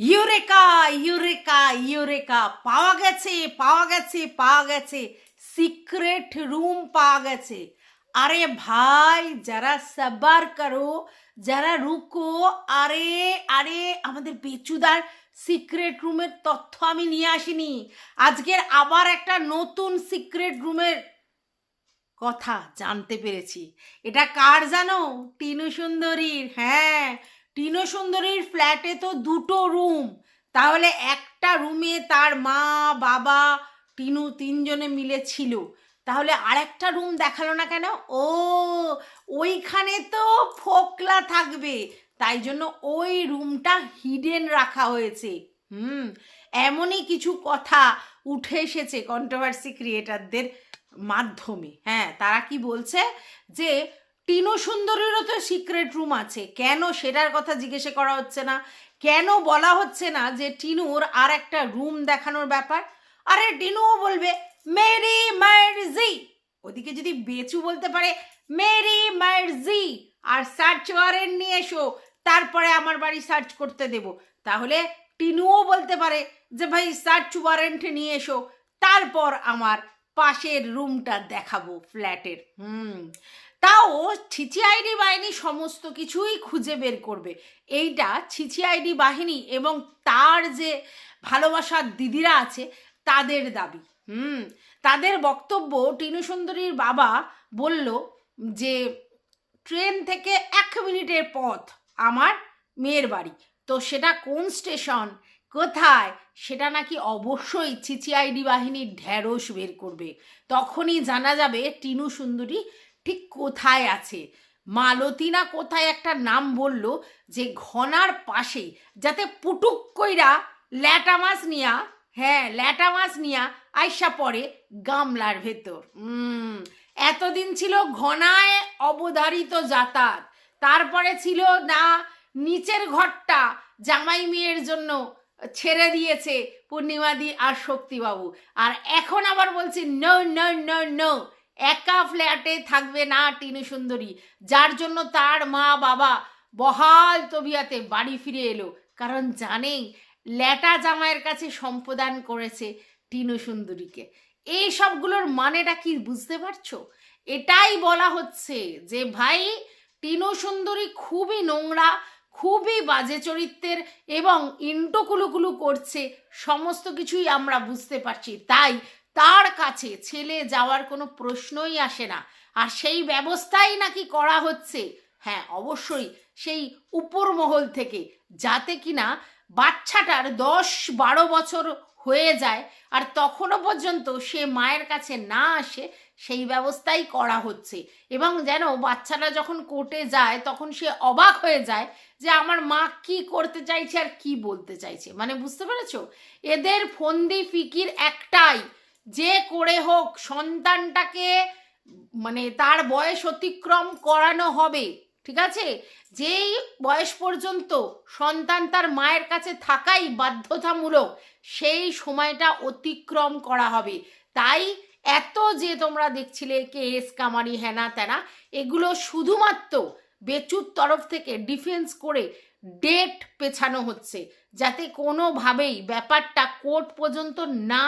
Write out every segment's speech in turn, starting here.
Eureka eureka eureka. পাওয়া গেছে পাওয়া গেছে পাওয়া গেছে। সিক্রেট রুম পাওয়া গেছে। আরে ভাই, যারা সাবার করো, যারা রুকো, আরে আরে, আমাদের বেচুদার সিক্রেট রুমের তথ্য আমি নিয়ে আসিনি। আজকের আবার একটা নতুন সিক্রেট রুমের কথা জানতে পেরেছি। এটা কার জানো? টিনু সুন্দরীর হ্যাঁ। টিনু সুন্দরীর ফ্ল্যাটে তো দুটো রুম তাহলে একটা রুমে তার মা, বাবা, টিনু তিনজনে মিলে ছিল। তাহলে আরেকটা রুম দেখাল না কেন? ও, ওইখানে তো ফোকলা থাকবে। তাই জন্য ওই রুমটা হিডেন রাখা হয়েছে। হুম, এমনই কিছু কথা উঠে এসেছে কন্ট্রোভার্সি ক্রিয়েটারদের মাধ্যমে। হ্যাঁ তারা কি বলছে? যে টিনু সুন্দরীরও তো সিক্রেট রুম আছে। কেন সেটার কথা জিজ্ঞেসে করা হচ্ছে না? কেন বলা হচ্ছে না যে টিনুর আর একটা রুম দেখানোর ব্যাপার? আরে টিনুও বলবে, মেরি মার্জি। ওদিকে যদি বেচু বলতে পারে, মেরি মার্জি। আর সার্চ ওয়ারেন্ট নিয়ে এসো, তারপরে আমার বাড়ি সার্চ করতে দেব। তাহলে টিনুও বলতে পারে যে, ভাই সার্চ ওয়ারেন্ট নিয়ে এসো। তারপর আমার পাশের রুমটা দেখাবো ফ্ল্যাটের হুম। তাও ছিচি আইডি বাহিনী সমস্ত কিছুই খুঁজে বের করবে। এইটা ছিচি আইডি বাহিনী এবং তার যে ভালোবাসার দিদিরা আছে, তাদের দাবি। হুম, তাদের বক্তব্য টিনু সুন্দরীর বাবা বলল যে, ট্রেন থেকে এক মিনিটের পথ আমার মেয়ের বাড়ি। তো সেটা কোন স্টেশন? কোথায়? সেটা নাকি অবশ্যই চিচিআইডি বাহিনীর ঢ্যাঁড়স বের করবে। তখনই জানা যাবে টিনু সুন্দরী ঠিক কোথায় আছে? মালতী না কোথায় একটা নাম বলল যে ঘনার পাশে যাতে পুটুক কইরা ল্যাটা মাছ নিয়া হ্যাঁ ল্যাটা মাছ নিয়া আইসা পড়ে গামলার ভেতর। এতদিন ছিল ঘনায় অবধারিত যাতায়াত, তারপরে ছিল না, নিচের ঘরটা জামাই মেয়ের জন্য ছেড়ে দিয়েছে পূর্ণিমাদি আর শক্তিবাবু। আর এখন আবার বলছি নো নো নো নো একা ফ্ল্যাটে থাকবে না টিনু সুন্দরী। যার জন্য তার মা বাবা বহাল তবিয়াতে বাড়ি ফিরে এলো। কারণ জানেই, ল্যাটা জামাইয়ের কাছে সম্প্রদান করেছে টিনু সুন্দরীকে। এই সবগুলোর মানেটা কি বুঝতে পারছ? এটাই বলা হচ্ছে যে, ভাই, টিনু সুন্দরী খুবই নোংরা, খুবই বাজে চরিত্রের এবং ইন্টোকুলুকুলু করছে, সমস্ত কিছুই আমরা বুঝতে পারছি। তাই তার কাছে ছেলে যাওয়ার কোনো প্রশ্নই আসে না। আর সেই ব্যবস্থাই নাকি করা হচ্ছে। হ্যাঁ অবশ্যই সেই উপর মহল থেকে। যাতে কিনা বাচ্চাটার দশ বারো বছর হয়ে যায় আর তখনও পর্যন্ত সে মায়ের কাছে না আসে, সেই ব্যবস্থাই করা হচ্ছে। এবং যেন বাচ্চাটা যখন কোর্টে যায়, তখন সে অবাক হয়ে যায় যে আমার মা কি করতে চাইছে আর কি বলতে চাইছে। মানে বুঝতে পেরেছ? এদের ফন্দি ফিকির একটাই। যে করে হোক সন্তানটাকে মানে তার বয়স অতিক্রম করানো হবে, ঠিক আছে? যেই বয়স পর্যন্ত সন্তান তার মায়ের কাছে থাকাই বাধ্যতামূলক, সেই সময়টা অতিক্রম করা হবে। তাই এত যে তোমরা দেখছিলে কেস কামারি, হেনা তেনা, এগুলো শুধুমাত্র বেচুর তরফ থেকে ডিফেন্স করে ডেট পেছানো হচ্ছে, যাতে কোনোভাবেই ব্যাপারটা কোর্ট পর্যন্ত না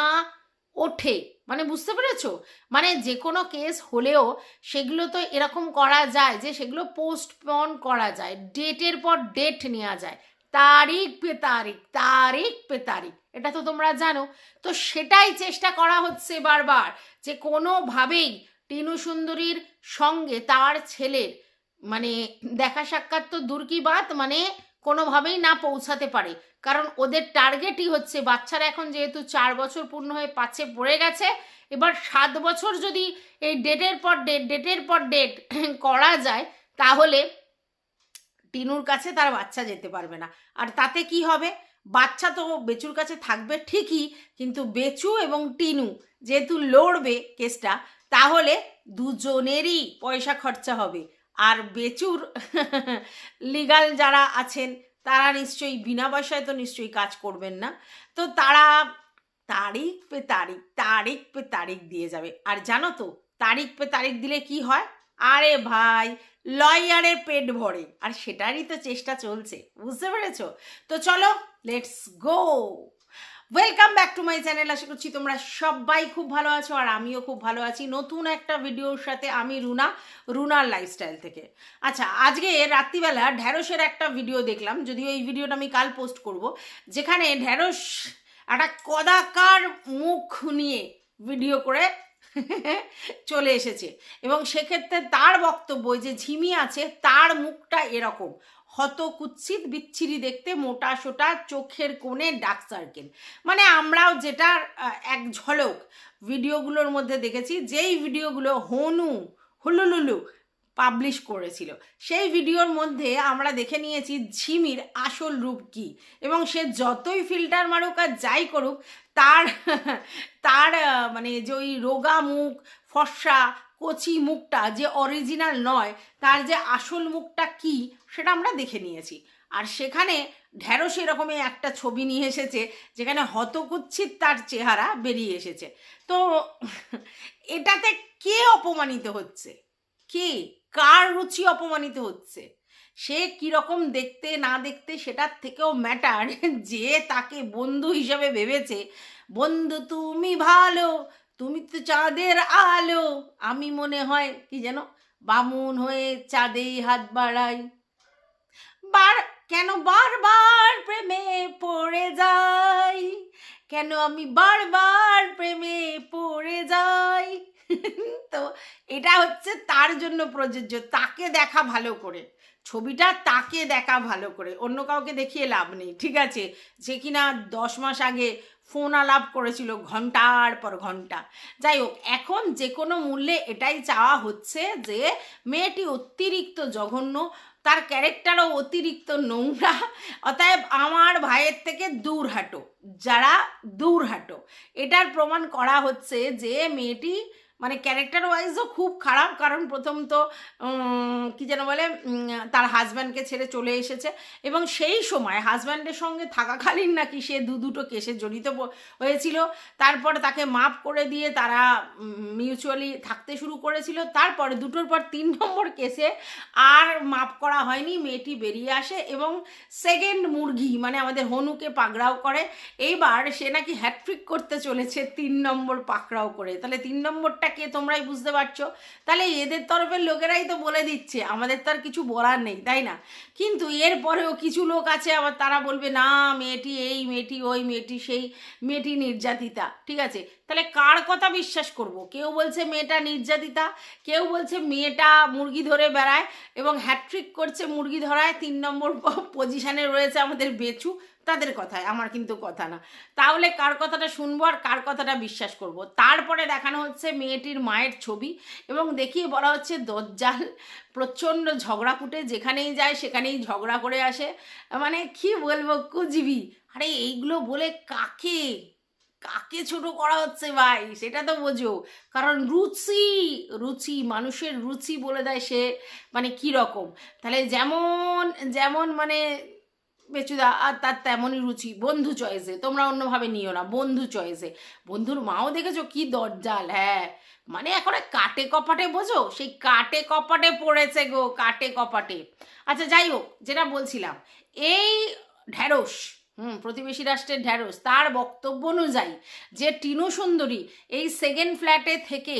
ওঠে। মানে বুঝতে পেরেছ? মানে যে কোনো কেস হলেও সেগুলো তো এরকম করা যায় যে সেগুলো পোস্টপন করা যায়। ডেটের পর ডেট নেওয়া যায়। তারিখ পে তারিখ তারিখ পে তারিখ। এটা তো তোমরা জানো। তো সেটাই চেষ্টা করা হচ্ছে বারবার যে কোনোভাবেই টিনু সুন্দরীর সঙ্গে তার ছেলের মানে দেখা সাক্ষাৎ তো দূর কি বাত? মানে কোনোভাবেই না পৌঁছাতে পারে। কারণ ওদের টার্গেটই হচ্ছে বাচ্চারা এখন যেহেতু চার বছর পূর্ণ হয়ে পাচ্ছে পড়ে গেছে, এবার সাত বছর যদি এই ডেটের পর ডেট, ডেটের পর ডেট করা যায়, তাহলে টিনুর কাছে তার বাচ্চা যেতে পারবে না। আর তাতে কি হবে? বাচ্চা তো বেচুর কাছে থাকবে ঠিকই, কিন্তু বেচু এবং টিনু যেহেতু লড়বে কেসটা, তাহলে দুজনেরই পয়সা খরচা হবে। আর বেচুর লিগাল যারা আছেন তারা নিশ্চয়ই, বিনা পয়সায় তো নিশ্চয়ই কাজ করবেন না। তো তারা তারিখ পে তারিখ তারিখ পে তারিখ দিয়ে যাবে। আর জানো তো, তারিখ পে তারিখ দিলে কি হয়? আরে ভাই, লয়ারের পেট ভরে। আর সেটারই তো চেষ্টা চলছে, বুঝতে পেরেছ? তো চলো let's go welcome back to my channel আশা করছি তোমরা সবাই খুব ভালো আছো আর আমিও খুব ভালো আছি। নতুন একটা ভিডিওর সাথে আমি রুনা, রুনার লাইফস্টাইল থেকে। আচ্ছা আজকে রাত্রিবেলা ঢ্যাঁড়সের একটা ভিডিও দেখলাম। যদিও এই ভিডিওটা আমি কাল পোস্ট করব। যেখানে ঢ্যাঁড়স একটা কদাকার মুখ নিয়ে ভিডিও করে চলে এসেছে। এবং সেক্ষেত্রে তার বক্তব্য যে ঝিমি আছে, তার মুখটা এরকম। হত বিচ্ছিরি দেখতে মোটা সোটা চোখের কোণে ডার্ক সার্কেল। মানে আমরাও আহ, এক ঝলক ভিডিওগুলোর মধ্যে দেখেছি যেই ভিডিওগুলো হনু হুলুলুলু পাবলিশ করেছিল সেই ভিডিওর মধ্যে আমরা দেখে নিয়েছি ঝিমির আসল রূপ কী। এবং সে যতই ফিল্টার মারুক আর যাই করুক তার তার মানে যে ওই রোগা মুখ ফর্সা কচি মুখটা যে অরিজিনাল নয়, তার যে আসল মুখটা কি, সেটা আমরা দেখে নিয়েছি। আর সেখানে ঢ্যাঁড়স এরকমই একটা ছবি নিয়ে এসেছে, যেখানে হতকুচ্ছিত তার চেহারা বেরিয়ে এসেছে। তো এটাতে কে অপমানিত হচ্ছে? কে? কার রুচি অপমানিত হচ্ছে? সে কীরকম দেখতে, না দেখতে সেটার থেকেও ম্যাটার যে তাকে বন্ধু হিসাবে ভেবেছে। বন্ধু তুমি ভালো তুমি তো চাঁদের আলো। আমি মনে হয়, কি যেন? বামুন হয়ে চাঁদেই হাত বাড়াই। বার, কেন বারবার প্রেমে পড়ে যাই? কেন আমি বারবার প্রেমে পড়ে যাই? তো এটা হচ্ছে তার জন্য প্রযোজ্য, তাকে দেখা ভালো করে। ছবিটা তাকে দেখা ভালো করে। অন্য কাউকে দেখিয়ে লাভ নেই, ঠিক আছে? যে কিনা দশ মাস আগে ফোন আলাপ করেছিল ঘণ্টার পর ঘণ্টা। যাই হোক, এখন যে কোনো মূল্যে এটাই চাওয়া হচ্ছে যে, মেয়েটি অতিরিক্ত জঘন্য, তার ক্যারেক্টারও অতিরিক্ত নোংরা, অতএব আমার ভাইয়ের থেকে দূর হাঁটো, যারা দূর হাঁটো। এটার প্রমাণ করা হচ্ছে যে, মেয়েটি মানে ক্যারেক্টার ওয়াইজও খুব খারাপ, কারণ প্রথম তো কী যেন বলে তার হাজব্যান্ডকে ছেড়ে চলে এসেছে এবং সেই সময় হাজব্যান্ডের সঙ্গে থাকাকালীন নাকি সে দু দুটো কেসে জড়িত হয়েছিল। তারপর তাকে মাফ করে দিয়ে তারা মিউচুয়ালি থাকতে শুরু করেছিল। তারপরে দুটোর পর তিন নম্বর কেসে আর মাফ করা হয়নি, মেয়েটি বেরিয়ে আসে এবং সেকেন্ড মুরগি মানে আমাদের হনুকে পাকড়াও করে। এইবার সে নাকি হ্যাট্রিক করতে চলেছে তিন নম্বর পাকড়াও করে। তাহলে তিন নম্বরটা কে তোমরাই বুঝতে পারছ। তাহলে এদের তরফের লোকেরাই তো বলে দিচ্ছে, আমাদের তো আর কিছু বলার নেই, তাই না? কিন্তু এরপরেও কিছু লোক আছে, আবার তারা বলবে, না, মেয়েটি এই, মেয়েটি ওই, মেয়েটি সেই, মেয়েটি নির্যাতিতা। ঠিক আছে? তাহলে কার কথা বিশ্বাস করব? কেউ বলছে মেয়েটা নির্যাতিতা, কেউ বলছে মেয়েটা মুরগি ধরে বেড়ায় এবং হ্যাট্রিক করছে মুরগি ধরায়, তিন নম্বর পজিশানে রয়েছে আমাদের বেচু, তাদের কথায়, আমার কিন্তু কথা না। তাহলে কার কথাটা শুনব আর কার কথাটা বিশ্বাস করব? তারপরে দেখানো হচ্ছে মেয়েটির মায়ের ছবি এবং দেখিয়ে বলা হচ্ছে দজ্জাল প্রচণ্ড ঝগড়াকুটে যেখানেই যায় সেখানেই ঝগড়া করে আসে। মানে কি বলব কুচবি আরে এইগুলো বলে কাকে? কাকে ছোট করা হচ্ছে ভাই? সেটা তো বোঝো। কারণ রুচি রুচি, মানুষের রুচি বলে দেয় সে মানে কি রকম? তাহলে যেমন যেমন মানে বেচুদা, আর তার তেমনই রুচি। বন্ধু চয়েসে তোমরা অন্যভাবে নিও না, বন্ধু চয়েসে বন্ধুর মাও দেখেছ কি দরজাল হ্যাঁ। মানে এখন কাটে কপাটে বোঝো? সেই কাটে কপাটে পড়েছে গো, কাটে কপাটে। আচ্ছা যাই হোক, যেটা বলছিলাম, এই ঢ্যাঁড়স হুম, প্রতিবেশী রাষ্ট্রের ঢ্যাঁড়স, তার বক্তব্য অনুযায়ী যে টিনু সুন্দরী এই সেকেন্ড ফ্ল্যাটে থেকে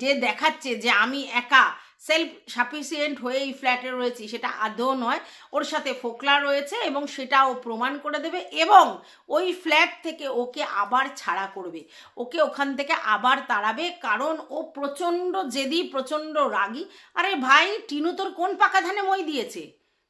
যে দেখাচ্ছে যে আমি একা সেলফ সাফিসিয়েন্ট হয়ে এই ফ্ল্যাটে রয়েছি, সেটা আদৌ নয়, ওর সাথে ফোকলা রয়েছে এবং সেটা ও প্রমাণ করে দেবে এবং ওই ফ্ল্যাট থেকে ওকে আবার ছাড়া করবে। ওকে ওখান থেকে আবার তাড়াবে কারণ ও প্রচণ্ড জেদি, প্রচণ্ড রাগী। আরে ভাই, টিনু তোর কোন পাকা ধানে মই দিয়েছে?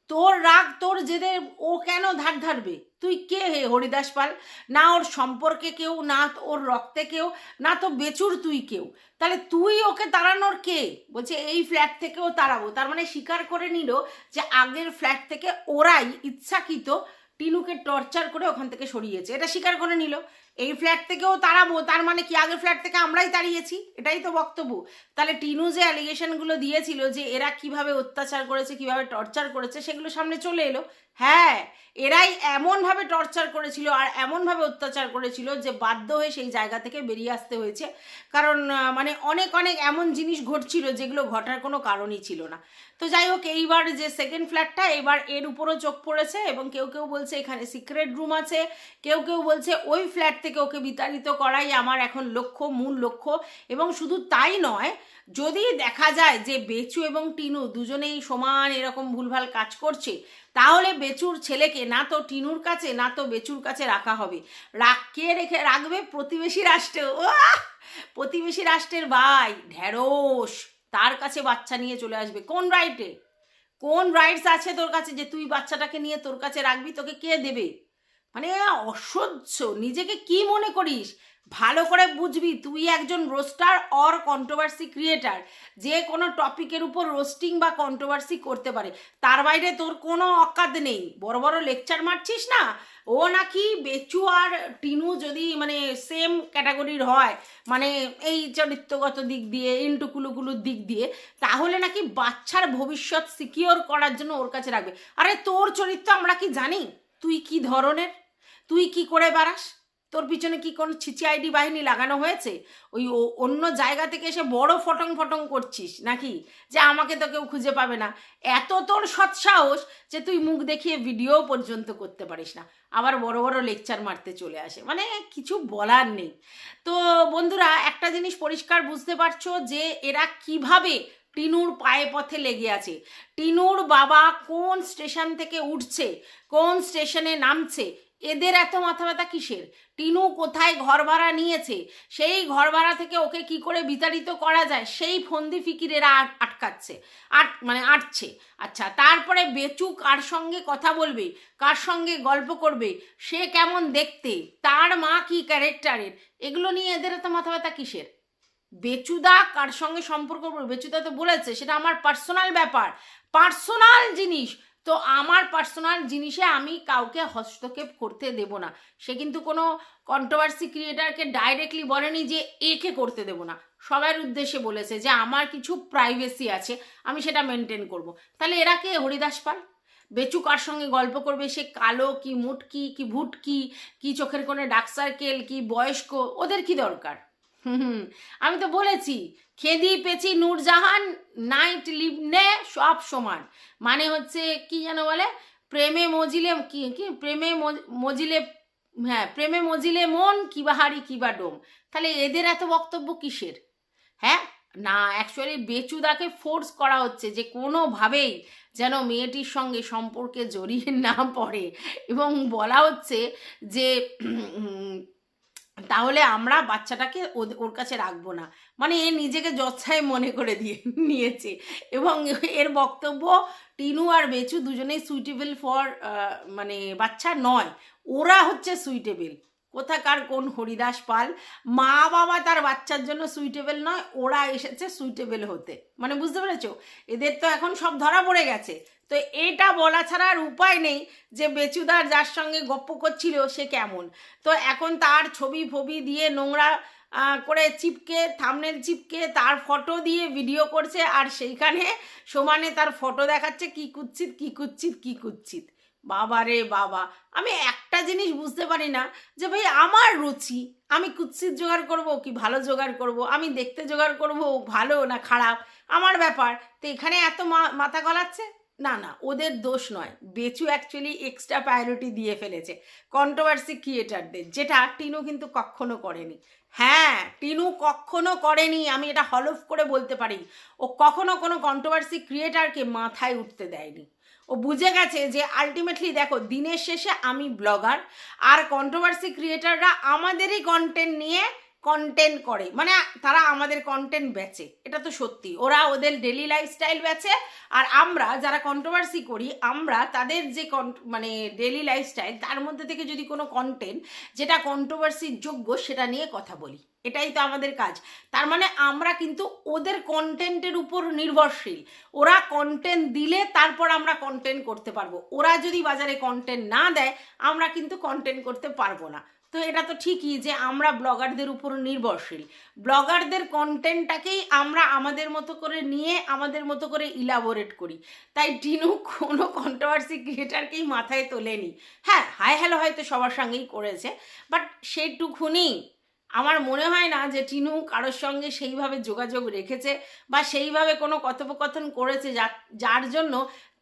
তোর রাগ, তোর জেদে ও কেন ধার ধারবে? তুই কে হে হরিদাস পাল? না ওর সম্পর্কে কেউ, না ওর রক্তে কেউ, না তো বেচুর তুই কেউ। তাহলে তুই ওকে তাড়ানোর কে? বলছে, এই ফ্ল্যাট থেকেও তাড়াবো। তার মানে স্বীকার করে নিল যে আগের ফ্ল্যাট থেকে ওরাই ইচ্ছাকৃত টিনুকে টর্চার করে ওখান থেকে সরিয়েছে। এটা স্বীকার করে নিল। এই ফ্ল্যাট থেকেও তাড়াবো তার মানে কি? আগের ফ্ল্যাট থেকে আমরাই তাড়িয়েছি? এটাই তো বক্তব্য। তাহলে টিনু যে অ্যালিগেশনগুলো দিয়েছিল যে এরা কীভাবে অত্যাচার করেছে, কীভাবে টর্চার করেছে, সেগুলো সামনে চলে এলো। হ্যাঁ এরাই এমনভাবে টর্চার করেছিল আর এমনভাবে অত্যাচার করেছিল যে বাধ্য হয়ে সেই জায়গা থেকে বেরিয়ে আসতে হয়েছে। কারণ মানে অনেক অনেক এমন জিনিস ঘটছিল যেগুলো ঘটার কোনো কারণই ছিল না। তো যাই হোক, এইবার যে সেকেন্ড ফ্ল্যাটটা এবার এর উপরও চোখ পড়েছে এবং কেউ কেউ বলছে এখানে সিক্রেট রুম আছে। কেউ কেউ বলছে ওই ফ্ল্যাট থেকে ওকে বিতাড়িত করাই আমার এখন লক্ষ্য, মূল লক্ষ্য। এবং শুধু তাই নয়, যদি দেখা যায় যে বেচু এবং টিনু দুজনেই সমান এরকম ভুলভাল কাজ করছে তাহলে বেচুর ছেলেকে, না তো টিনুর কাছে, না তো বেচুর কাছে রাখা হবে। রাখ কে রেখে রাখবে প্রতিবেশী রাষ্ট্রে। ও প্রতিবেশী রাষ্ট্রের ভাই, ঢ্যাঁড়স, তার কাছে বাচ্চা নিয়ে চলে আসবে। কোন রাইটে কোন রাইটস আছে তোর কাছে যে তুই বাচ্চাটাকে নিয়ে তোর কাছে রাখবি? তোকে কে দেবে? মানে অসহ্য, নিজেকে কি মনে করিস? ভালো করে বুঝবি, তুই একজন রোস্টার অর কন্ট্রোভার্সি ক্রিয়েটার যে কোনো টপিকের উপর রোস্টিং বা কন্ট্রোভার্সি করতে পারে। তার বাইরে তোর কোনো অকাত নেই। বড় বড় লেকচার মারছিস না? ও নাকি বেচু আর টিনু যদি মানে সেম ক্যাটাগরির হয় মানে এই চরিত্রগত দিক দিয়ে, ইন্টুকুলুকুলুর দিক দিয়ে, তাহলে নাকি বাচ্চার ভবিষ্যৎ সিকিওর করার জন্য ওর কাছে রাখবে। আরে তোর চরিত্র আমরা কি জানি? তুই কি ধরনের? তুই কি করে বেড়াস? তোর পিছনে কি কোনো ছিচি আইডি বাহিনী লাগানো হয়েছে? ওই অন্য জায়গা থেকে এসে বড় ফটং ফটং করছিস নাকি? যে আমাকে তো কেউ খুঁজে পাবে না। এত তোর সৎসাহস যে তুই মুখ দেখিয়ে ভিডিও পর্যন্ত করতে পারিস না। আবার বড় বড় লেকচার মারতে চলে আসে। মানে কিছু বলার নেই। তো বন্ধুরা, একটা জিনিস পরিষ্কার বুঝতে পারছ যে এরা কীভাবে টিনুর পায়ে পথে লেগে আছে। টিনুর বাবা কোন স্টেশন থেকে উঠছে? কোন স্টেশনে নামছে? এদের এত মাথা ব্যথা কিসের? টিনু কোথায় ঘর ভাড়া নিয়েছে? সেই ঘর ভাড়া থেকে ওকে কি করে বিতাড়িত করা যায়? সেই ফন্দি ফিকিরেরা আট- আটকাচ্ছে। আট মানে আটছে। আচ্ছা তারপরে বেচু কার সঙ্গে কথা বলবে? কার সঙ্গে গল্প করবে? সে কেমন দেখতে? তার মা কি ক্যারেক্টারের? এগুলো নিয়ে এদের এত মাথা ব্যথা কিসের? বেচুদা কার সঙ্গে সম্পর্ক বেচুদা তো বলেছে, সেটা আমার পার্সোনাল ব্যাপার। পার্সোনাল জিনিস। তো আমার পার্সোনাল জিনিসে আমি কাউকে হস্তক্ষেপ করতে দেব না। সে কিন্তু কোনো কন্ট্রোভার্সি ক্রিয়েটারকে ডাইরেক্টলি বলেনি যে একে করতে দেব না। সবার উদ্দেশ্যে বলেছে যে আমার কিছু প্রাইভেসি আছে, আমি সেটা মেনটেন করব। তাহলে এরা কে? হরিদাস পাল। বেচু কার সঙ্গে গল্প করবে? সে কালো কি মুটকি কি ভুটকি কি চোখের কোণে ডার্ক সার্কেল কি বয়স্ক, ওদের কি দরকার? হুম আমি তো বলেছি, খেদি পেছি নূরজাহান, নাইট লিভনে সব সমান। মানে হচ্ছে, কি যেন বলে? প্রেমে মজিলে কি কি? প্রেমে মজ- মজিলে হ্যাঁ প্রেমে মজিলে মন কিবাহারি কিবা ডোম। তাহলে এদের এত বক্তব্য কিসের? হ্যাঁ? না অ্যাকচুয়ালি বেচুদাকে ফোর্স করা হচ্ছে যে কোনোভাবেই যেন মেয়েটির সঙ্গে সম্পর্কে জড়িয়ে না পড়ে। এবং বলা হচ্ছে যে তাহলে আমরা বাচ্চাটাকে ওর কাছে রাখব না। মানে এ নিজেকে যচ্ছায় মনে করে দিয়ে নিয়েছে। এবং এর বক্তব্য, টিনু আর বেচু দুজনেই সুইটেবল ফর মানে বাচ্চা নয়। ওরা হচ্ছে সুইটেবল কোথাকার কোন হরিদাস পাল? মা বাবা তার বাচ্চার জন্য সুইটেবল নয়, ওরা এসেছে সুইটেবল হতে। মানে বুঝতে পেরেছ? এদের তো এখন সব ধরা পড়ে গেছে। তো এটা বলা ছাড়া আর উপায় নেই যে বেচুদার যার সঙ্গে গপ্প করছিল সে কেমন। তো এখন তার ছবি ফবি দিয়ে নোংরা করে চিপকে থামনেল চিপকে, তার ফটো দিয়ে ভিডিও করছে, আর সেইখানে সমানে তার ফটো দেখাচ্ছে, কি কুচ্ছিত কি কুচ্ছিত কি কুচ্ছিত বাবা রে বাবা। আমি একটা জিনিস বুঝতে পারি না যে ভাই আমার রুচি, আমি কুৎসিত জোগাড় করব কি ভালো জোগাড় করব? আমি দেখতে জোগাড় করব ভালো না খারাপ? আমার ব্যাপার। তো এখানে এত মাথা গলাচ্ছে? না না, ওদের দোষ নয়। বেচু অ্যাকচুয়ালি এক্সট্রা প্রায়োরিটি দিয়ে ফেলেছে। কন্ট্রোভার্সি ক্রিয়েটারদের যেটা টিনু কিন্তু কখনো করেনি। হ্যাঁ টিনু কখনো করেনি, আমি এটা হলফ করে বলতে পারি। ও কখনো কোনো কন্ট্রোভার্সি ক্রিয়েটারকে মাথায় উঠতে দেয়নি। ও বুঝে গেছে যে আলটিমেটলি দেখো, দিনের শেষে আমি ব্লগার আর কন্ট্রোভার্সি ক্রিয়েটাররা আমাদেরই কন্টেন্ট নিয়ে কন্টেন্ট করে। মানে তারা আমাদের কন্টেন্ট বেচে। এটা তো সত্যি। ওরা ওদের ডেলি লাইফস্টাইল বেচে। আর আমরা যারা কন্ট্রোভার্সি করি, আমরা তাদের যে মানে ডেলি লাইফস্টাইল তার মধ্যে থেকে যদি কোনো কন্টেন্ট যেটা কন্ট্রোভার্সির যোগ্য, সেটা নিয়ে কথা বলি। এটাই তো আমাদের কাজ। তার মানে আমরা কিন্তু ওদের কন্টেন্টের উপর নির্ভরশীল। ওরা কন্টেন্ট দিলে তারপর আমরা কন্টেন্ট করতে পারব। ওরা যদি বাজারে কন্টেন্ট না দেয়, আমরা কিন্তু কন্টেন্ট করতে পারব না। তো এটা তো ঠিকই যে আমরা ব্লগারদের উপর নির্ভরশীল। ব্লগারদের কন্টেন্টটাকেই আমরা আমাদের মতো করে নিয়ে, আমাদের মতো করে ইলাবোরেট করি। তাই টিনু কোনো কন্ট্রোভার্সি ক্রিয়েটারকেই মাথায় তোলেনি। হ্যাঁ হাই হ্যালো হয়তো সবার সঙ্গেই করেছে বাট সেটুকুনি আমার মনে হয় না যে টিনু কারোর সঙ্গে সেইভাবে যোগাযোগ রেখেছে বা সেইভাবে কোনো কথোপকথন করেছে যার জন্য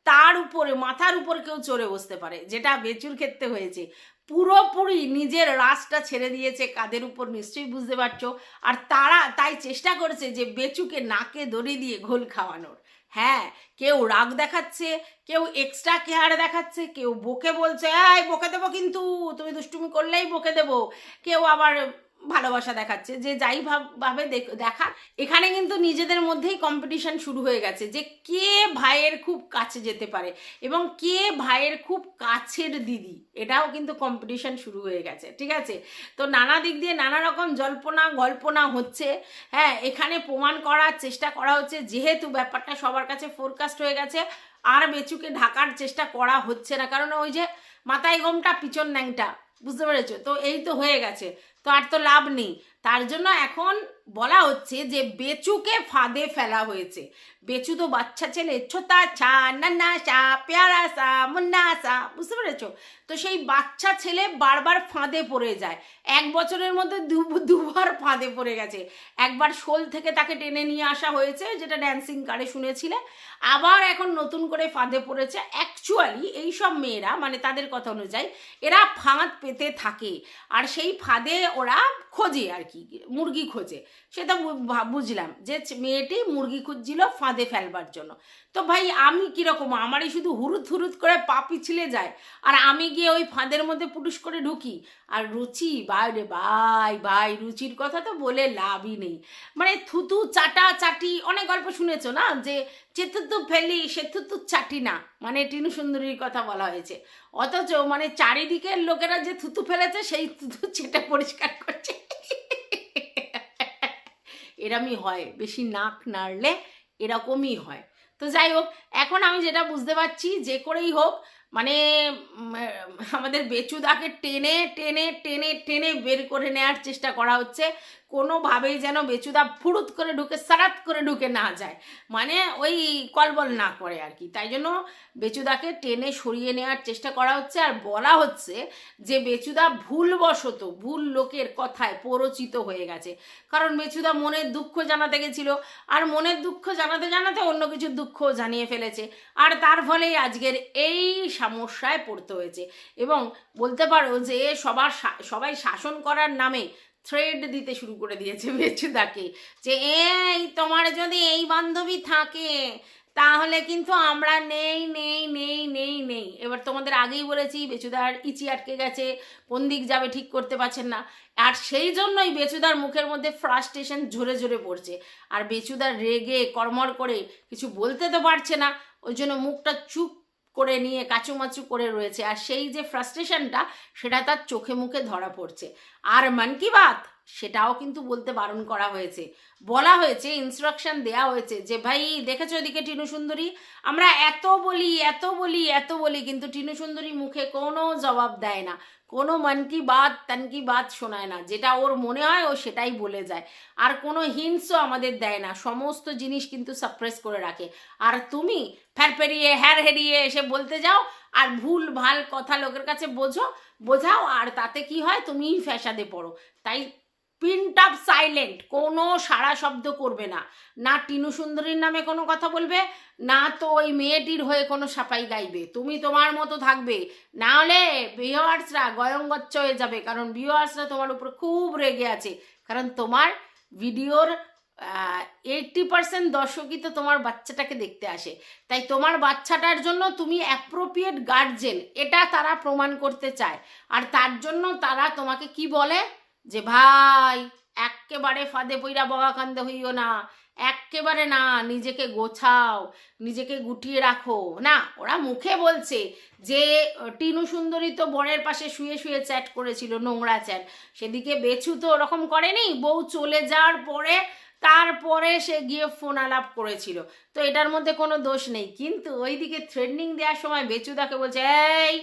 তার উপরে, মাথার উপর কেউ চড়ে বসতে পারে, যেটা বেচুর ক্ষেত্রে হয়েছে। পুরোপুরি নিজের রাসটা ছেড়ে দিয়েছে কাদের উপর নিশ্চয়ই বুঝতে পারছ। আর তারা তাই চেষ্টা করেছে যে বেচুকে নাকে দড়ি দিয়ে ঘোল খাওয়ানোর। হ্যাঁ কেউ রাগ দেখাচ্ছে, কেউ এক্সট্রা কেয়ার দেখাচ্ছে, কেউ বকে বলছে হ্যাঁ বকে দেবো কিন্তু, তুমি দুষ্টুমি করলেই বকে দেবো। কেউ আবার ভালোবাসা দেখাচ্ছে, যে যাই ভাব- দেখা এখানে কিন্তু নিজেদের মধ্যেই কম্পিটিশন শুরু হয়ে গেছে, যে কে ভাইয়ের খুব কাছে যেতে পারে এবং কে ভাইয়ের খুব কাছের দিদি, এটাও কিন্তু কম্পিটিশন শুরু হয়ে গেছে, ঠিক আছে? তো নানা দিক দিয়ে নানা রকম জল্পনা, গল্পনা হচ্ছে হ্যাঁ এখানে প্রমাণ করার চেষ্টা করা হচ্ছে, যেহেতু ব্যাপারটা সবার কাছে ফোরকাস্ট হয়ে গেছে, আর বেচুকে ঢাকার চেষ্টা করা হচ্ছে না, কারণ ওই যে মাথায় গোমটা, পিছন ন্যাংটা, বুঝতে পেরেছ? তো এই তো হয়ে গেছে। তো আর তো লাভ নেই। তার জন্য এখন বলা হচ্ছে যে বেচুকে ফাঁদে ফেলা হয়েছে। বেচু তো বাচ্চা ছেলে ছোতা ছা নান্না সা পেয়ারা সা মুন্না সা বুঝতে পেরেছ? তো সেই বাচ্চা ছেলে বারবার ফাঁদে পড়ে যায়। এক বছরের মধ্যে দুবার ফাঁদে পড়ে গেছে। একবার শোল থেকে তাকে টেনে নিয়ে আসা হয়েছে, যেটা ড্যান্সিং কারে শুনেছিলে। আবার এখন নতুন করে ফাঁদে পড়েছে। অ্যাকচুয়ালি এই সব মেয়েরা মানে তাদের কথা অনুযায়ী, এরা ফাঁদ পেতে থাকে। আর সেই ফাঁদে ওরা খোঁজে আর কি, মুরগি খোঁজে। সেটা বুঝলাম যে মেয়েটি মুরগি খুঁজছিল ফাঁদে ফেলবার জন্য। তো ভাই, আমি কীরকম? আমারই শুধু হুরুত হুরুত করে পা পিছলে যায়। আর আমি গিয়ে ওই ফাঁদের মধ্যে পুটুস করে ঢুকি। আর রুচি ভাই রে ভাই ভাই রুচির কথা তো বলে লাভই নেই। মানে থুতু, চাটা, চাটি, অনেক গল্প শুনেছো না? যে থুতু ফেলি, সে থুতু চাটি না। মানে টিনু সুন্দরীর কথা বলা হয়েছে। অথচ মানে চারিদিকের লোকেরা যে থুতু ফেলেছে, সেই থুতু চেটে পরিষ্কার করছে। এরমই হয়, বেশি নাক নাড়লে এরকমই হয়। তো যাই হোক, এখন আমি যেটা বুঝতে পারছি যে করেই হোক মানে আমাদের বেচুদাকে টেনে টেনে টেনে টেনে বের করে নেওয়ার চেষ্টা করা হচ্ছে। কোনোভাবেই যেন বেচুদা ফুরুত করে ঢুকে, সারাত করে ঢুকে না যায়। মানে ওই কলবল না করে আর কি। তাই জন্য বেচুদাকে টেনে সরিয়ে নেওয়ার চেষ্টা করা হচ্ছে। আর বলা হচ্ছে যে বেচুদা ভুলবশত, ভুল লোকের কথায় পরচিত হয়ে গেছে। কারণ বেচুদা মনের দুঃখ জানাতে গেছিল। আর মনের দুঃখ জানাতে জানাতে অন্য কিছু দুঃখ জানিয়ে ফেলেছে। আর তার ফলেই আজকের এই সমস্যায় পড়তে হয়েছে। এবং বলতে পারো যে সবার সবাই শাসন করার নামে থ্রেড দিতে শুরু করে দিয়েছে বেচুদাকে যে, এই, তোমার যদি এই বান্ধবী থাকে, তাহলে কিন্তু আমরা নেই নেই নেই নেই নেই। এবার তোমাদের আগেই বলেছি, বেচুদার ইচি আটকে গেছে কোন দিক যাবে ঠিক করতে পারছেন না। আর সেই জন্যই বেচুদার মুখের মধ্যে ফ্রাস্ট্রেশন ঝরে ঝরে পড়ছে। আর বেচুদার রেগে কর্মর করে কিছু বলতে তো পারছে না, ওই জন্য মুখটা চুপ করে নিয়ে, কাচুমাচু করে রয়েছে। আর সেই যে ফ্রাস্ট্রেশনটা সেটা তার চোখে মুখে ধরা পড়ছে। আর মন কি বাত? সেটাও কিন্তু বলতে বারণ করা হয়েছে। বলা হয়েছে ইনস্ট্রাকশন দেয়া হয়েছে যে, ভাই, দেখেছ এদিকে টিনু সুন্দরী? আমরা এত বলি এত বলি এত বলি, কিন্তু টিনু সুন্দরী মুখে কোনো জবাব দেয় না। কোনো মন কি বাত, তন কি বাত শোনায় না। যেটা ওর মনে হয়, ও সেটাই বলে যায়। আর কোনো হিন্টসও আমাদের দেয় না। সমস্ত জিনিস কিন্তু সাপ্রেস করে রাখে। আর তুমি ফ্যারফেরিয়ে হ্যার হেরিয়ে এসে বলতে যাও, আর ভুল, ভালো কথা লোকের কাছে বোঝো, বোঝাও, আর তাতে কি হয়, তুমিই ফ্যাসাদে পড়ো। তাই পিন্ট অফ সাইলেন্ট কোনো সারা শব্দ করবে না। না টিনু সুন্দরীর নামে কোনো কথা বলবে, না তো ওই মেয়েটির হয়ে কোনো সাপাই গাইবে। তুমি তোমার মতো থাকবে। না হলে ভিওয়ার্সরা গয়ঙ্গচ্ছ হয়ে যাবে, কারণ ভিওয়ার্সরা তোমার উপর খুব রেগে আছে। কারণ তোমার ভিডিওর এইটটি পার্সেন্ট দর্শকই তো তোমার বাচ্চাটাকে দেখতে আসে। তাই তোমার বাচ্চাটার জন্য তুমি অ্যাপ্রোপ্রিয়েট গার্জেন এটা তারা প্রমাণ করতে চায়। আর তার জন্য তারা তোমাকে কি বলে? যে ভাই, এক্কেবারে ফাঁদে পইরা বগাকান্দে হইও না। এক্কেবারে না, নিজেকে গোছাও, নিজেকে গুটিয়ে রাখো। না, ওরা মুখে বলছে যে, টিনু সুন্দরী তো বরের পাশে শুয়ে শুয়ে চ্যাট করেছিল, নোংরা চ্যাট। সেদিকে বেছু তো ওরকম করেনি, বউ চলে যাওয়ার পরে, তারপরে সে গিয়ে ফোন আলাপ করেছিল। তো এটার মধ্যে কোনো দোষ নেই, কিন্তু ওইদিকে থ্রেডনিং দেওয়ার সময় বেচুদাকে বলছে, এই,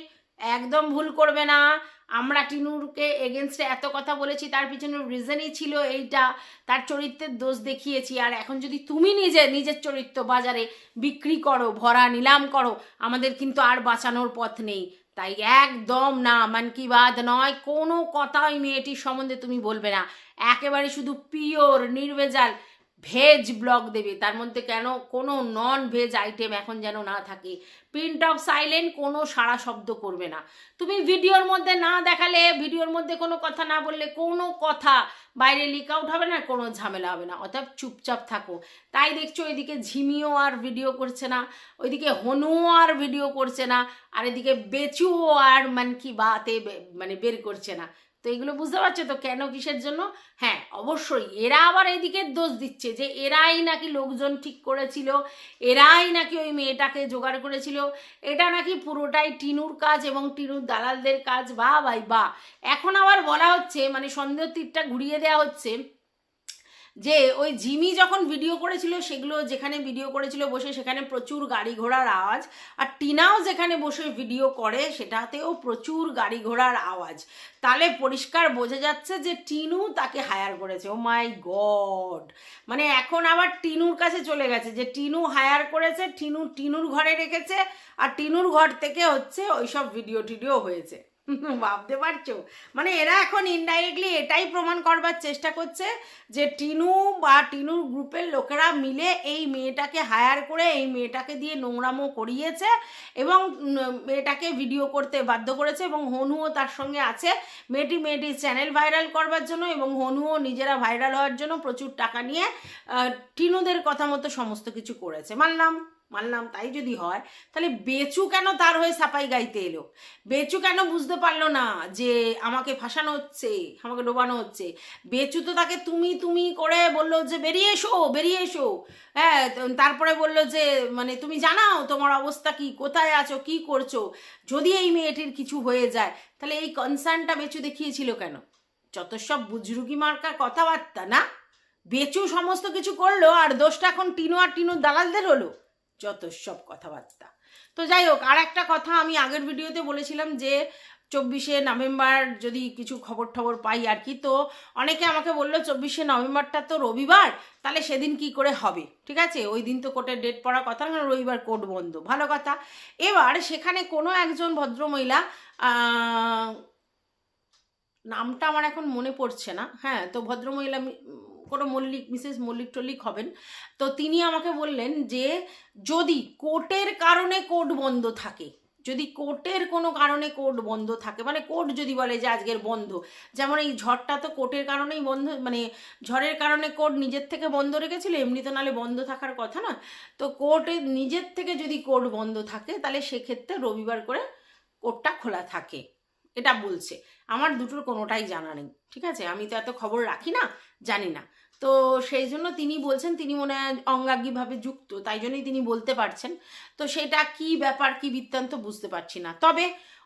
একদম ভুল করবে না। আমরা টিনুরকে এগেনস্টে এত কথা বলেছি, তার পিছনে রিজনই ছিল এইটা, তার চরিত্রের দোষ দেখিয়েছি। আর এখন যদি তুমি নিজে, নিজের চরিত্র বাজারে বিক্রি করো, ভরা নিলাম করো, আমাদের কিন্তু আর বাঁচানোর পথ নেই। তাই একদম না, মান কি বাদ নয়, কোনো কথাই মেয়েটির সম্বন্ধে তুমি বলবে না। একেবারে শুধু পিওর নির্ভেজাল ভেজ ব্লগ দেবে। তার মধ্যে কেন কোনো নন ভেজ আইটেম এখন যেন না থাকে। প্রিন্ট অফ সাইলেন্ট কোনো সারা শব্দ করবে না। তুমি ভিডিওর মধ্যে না দেখালে, ভিডিওর মধ্যে কোনো কথা না বললে কোনো কথা বাইরে লিক আউট হবে না, কোনো ঝামেলা হবে না। অর্থাৎ চুপচাপ থাকো। তাই দেখছ এদিকে ঝিমিও আর ভিডিও করছে না, ওইদিকে হনুও আর ভিডিও করছে না, আর এদিকে বেচুও আর মান কি বাতে মানে বের করছে না। তো এগুলো বুঝতে পারছ তো কেন কিসের জন্য? হ্যাঁ অবশ্যই। এরা আবার এদিকে দোষ দিচ্ছে যে এরাই নাকি লোকজন ঠিক করেছিল, এরাই নাকি ওই মেয়েটাকে জোগাড় করেছিল। এটা নাকি পুরোটাই টিনুর কাজ এবং টিনুর দালালদের কাজ। বা ভাই বা এখন আবার বলা হচ্ছে মানে সন্দেহ তীরটা ঘুরিয়ে দেওয়া হচ্ছে যে ওই জিমি যখন ভিডিও করেছিল, সেগুলো যেখানে ভিডিও করেছিল বসে, সেখানে প্রচুর গাড়ি ঘোড়ার আওয়াজ। আর টিনাও যেখানে বসে ভিডিও করে, সেটাতেও প্রচুর গাড়ি ঘোড়ার আওয়াজ। তাহলে পরিষ্কার বোঝা যাচ্ছে যে টিনু তাকে হায়ার করেছে। ও মাই গড মানে এখন আবার টিনুর কাছে চলে গেছে যে টিনু হায়ার করেছে, টিনু, টিনুর ঘরে রেখেছে, আর টিনুর ঘর থেকে হচ্ছে ওইসব ভিডিও টিডিও হয়েছে। ভাবতে পারছ? মানে এরা এখন ইনডাইরেক্টলি এটাই প্রমাণ করবার চেষ্টা করছে যে টিনু বা টিনুর গ্রুপের লোকেরা মিলে এই মেয়েটাকে হায়ার করে এই মেয়েটাকে দিয়ে নোংরামো করিয়েছে এবং মেয়েটাকে ভিডিও করতে বাধ্য করেছে এবং হনুও তার সঙ্গে আছে। মেয়েটি মেয়েটির চ্যানেল ভাইরাল করবার জন্য এবং হনুও নিজেরা ভাইরাল হওয়ার জন্য প্রচুর টাকা নিয়ে টিনুদের কথা মতো সমস্ত কিছু করেছে। মানলাম? মানলাম তাই যদি হয়, তাহলে বেচু কেন তার হয়ে সাপাই গাইতে এলো? বেচু কেন বুঝতে পারল না যে আমাকে ফাঁসানো হচ্ছে, আমাকে ডোবানো হচ্ছে? বেচু তো তাকে তুমি তুমি করে বলল যে বেরিয়ে এসো বেরিয়ে এসো। হ্যাঁ তারপরে বলল যে মানে তুমি জানাও তোমার অবস্থা কি, কোথায় আছো, কি করছ? যদি এই মেয়েটির কিছু হয়ে যায়, তাহলে এই কনসার্নটা বেচু দেখিয়েছিল কেন? যত সব বুজরুগি মার্কার কথাবার্তা না? বেচু সমস্ত কিছু করল আর দোষটা এখন টিনু আর টিনুর দালালদের হলো। যত সব কথাবার্তা। তো যাই হোক, আর একটা কথা আমি আগের ভিডিওতে বলেছিলাম যে, চব্বিশে নভেম্বর যদি কিছু খবর টবর পাই আর কি, তো অনেকে আমাকে বলল, চব্বিশে নভেম্বরটা তো রবিবার, তাহলে সেদিন কি করে হবে? ঠিক আছে? ওই দিন তো কোর্টের ডেট পড়ার কথা না, রবিবার কোর্ট বন্ধ। ভালো কথা। এবার সেখানে কোনো একজন ভদ্রমহিলা নামটা আমার এখন মনে পড়ছে না। হ্যাঁ তো ভদ্রমহিলা কোনো মল্লিক, মিসেস মল্লিক টল্লিক হবেন। তো তিনি আমাকে বললেন যে, যদি কোর্টের কারণে কোর্ট বন্ধ থাকে, যদি কোর্টের কোনো কারণে কোর্ট বন্ধ থাকে মানে কোর্ট যদি বলে যে আজকের বন্ধ, যেমন এই ঝড়টা তো কোর্টের কারণেই বন্ধ মানে ঝড়ের কারণে কোর্ট নিজের থেকে বন্ধ রেখেছিল, এমনি তো নালে বন্ধ থাকার কথা না। তো কোর্টে নিজের থেকে যদি কোর্ট বন্ধ থাকে, তাহলে সেক্ষেত্রে রবিবার করে কোর্টটা খোলা থাকে। এটা বলছে। আমার দুটোর কোনোটাই জানা নেই। ঠিক আছে? আমি তো এত খবর রাখি না, জানি না। তো সেই জন্য তিনি বলছেন, তিনি মনে হয় অঙ্গাঙ্গিভাবে যুক্ত, তাই জন্যই তিনি বলতে পারছেন। তো সেটা কি ব্যাপার, কি বৃত্তান্ত বুঝতে পারছি না। তবে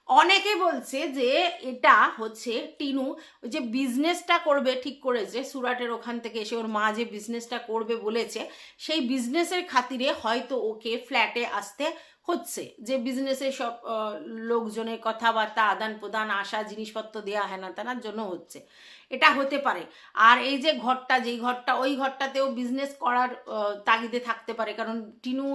অনেকে বলছে যে এটা হচ্ছে টিনু যে বিজনেসটা করবে ঠিক করেছে, সুরাটের ওখান থেকে এসে ওর মা যে বিজনেসটা করবে বলেছে, সেই বিজনেসের খাতিরে হয়তো ওকে ফ্ল্যাটে আসতে হচ্ছে। যে বিজনেসে সব লোকজনের কথাবার্তা আদান প্রদান আসা জিনিসপত্র দেওয়া হেনা তেনার জন্য হচ্ছে। এটা হতে পারে। আর এই যে ঘরটা, যেই ঘরটা, ওই ঘরটাতেও বিজনেস করার তাগিদে থাকতে পারে। কারণ টিনু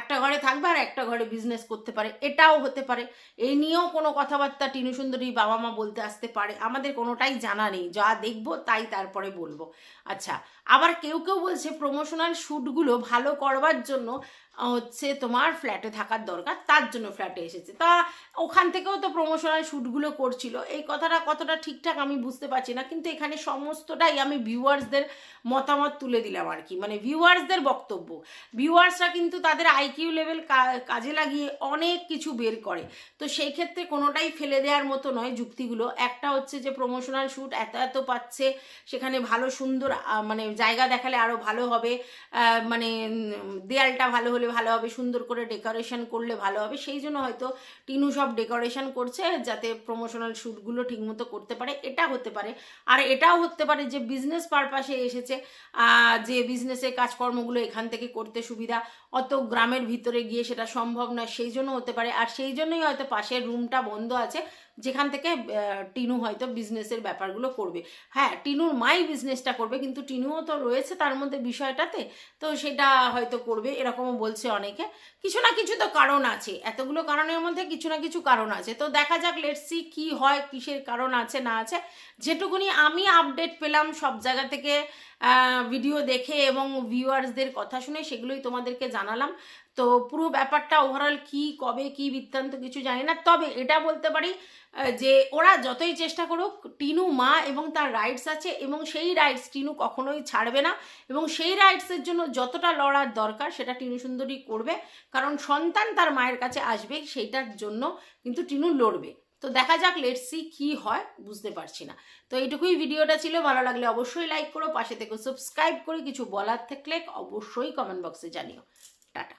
একটা ঘরে থাকবে আর একটা ঘরে বিজনেস করতে পারে। এটাও হতে পারে। এই নিয়েও কোনো কথাবার্তা টিনু সুন্দরী বাবা মা বলতে আসতে পারে। আমাদের কোনোটাই জানা নেই। যা দেখব তাই তারপরে বলব। আচ্ছা আবার কেউ কেউ বলছে প্রমোশনাল শ্যুটগুলো ভালো করবার জন্য হচ্ছে তোমার ফ্ল্যাটে থাকার দরকার। তার জন্য ফ্ল্যাটে এসেছে। তা ওখান থেকেও তো প্রমোশনাল শ্যুটগুলো করছিল। এই কথাটা কতটা ঠিকঠাক আমি বুঝতে পারছি না। কিন্তু এখানে সমস্তটাই আমি ভিউয়ার্সদের মতামত তুলে দিলাম আর কি। মানে ভিউয়ার্সদের বক্তব্য। ভিউয়ার্সরা কিন্তু তাদের আইকিউ লেভেল কাজে লাগিয়ে অনেক কিছু বের করে। তো সেই ক্ষেত্রে কোনোটাই ফেলে দেওয়ার মতো নয় যুক্তিগুলো। একটা হচ্ছে যে প্রমোশনাল শ্যুট এত এত পাচ্ছে, সেখানে ভালো, সুন্দর মানে জায়গা দেখালে আরও ভালো হবে মানে দেয়ালটা ভালো হলে ভালো হবে, সুন্দর করে ডেকোরেশন করলে ভালো হবে। সেই জন্য হয়তো টিনু সব ডেকোরেশন করছে, যাতে প্রমোশনাল শ্যুটগুলো ঠিকমতো করতে পারে। এটা হতে পারে। আর এটাও হতে পারে যে বিজনেস পারপাসে এসেছে যে বিজনেসের কাজকর্মগুলো এখান থেকে করতে সুবিধা, অত গ্রামের ভিতরে গিয়ে সেটা সম্ভব নয়, সেই জন্য হতে পারে। আর সেই জন্যই হয়তো পাশের রুমটা বন্ধ আছে। যেখান থেকে টিনু হয়তো বিজনেসের ব্যাপারগুলো করবে। হ্যাঁ টিনুর মাই বিজনেসটা করবে, কিন্তু টিনুও তো রয়েছে তার মধ্যে বিষয়টাতে, তো সেটা হয়তো করবে, এরকমও বলছে অনেকে। কিছু না কিছু তো কারণ আছে, এতগুলো কারণের মধ্যে কিছু না কিছু কারণ আছে। তো দেখা যাক লেটসি কি হয়, কিসের কারণ আছে, না আছে। যেটুকুনি আমি আপডেট পেলাম সব জায়গা থেকে ভিডিও দেখে এবং ভিউয়ার্সদের কথা শুনে, সেগুলোই তোমাদেরকে জানালাম। তো পুরো ব্যাপারটা ওভারঅল কি, কবে কি বৃত্তান্ত কিছু জানি না। তবে এটা বলতে পারি যে ওরা যতই চেষ্টা করুক, টিনু মা এবং তার রাইটস আছে এবং সেই রাইটস টিনু কখনোই ছাড়বে না এবং সেই রাইটসের জন্য যতটা লড়ার দরকার সেটা টিনু সুন্দরী করবে, কারণ সন্তান তার মায়ের কাছে আসবে সেইটার জন্য কিন্তু টিনু লড়বে। তো দেখা যাক লেটসি কি হয়, বুঝতে পারছি না। তো এইটুকুই ভিডিওটা ছিল, ভালো লাগলে অবশ্যই লাইক করো, পাশে থেকে সাবস্ক্রাইব করে কিছু বলার থাকলে অবশ্যই কমেন্ট বক্সে জানিও। টাটা।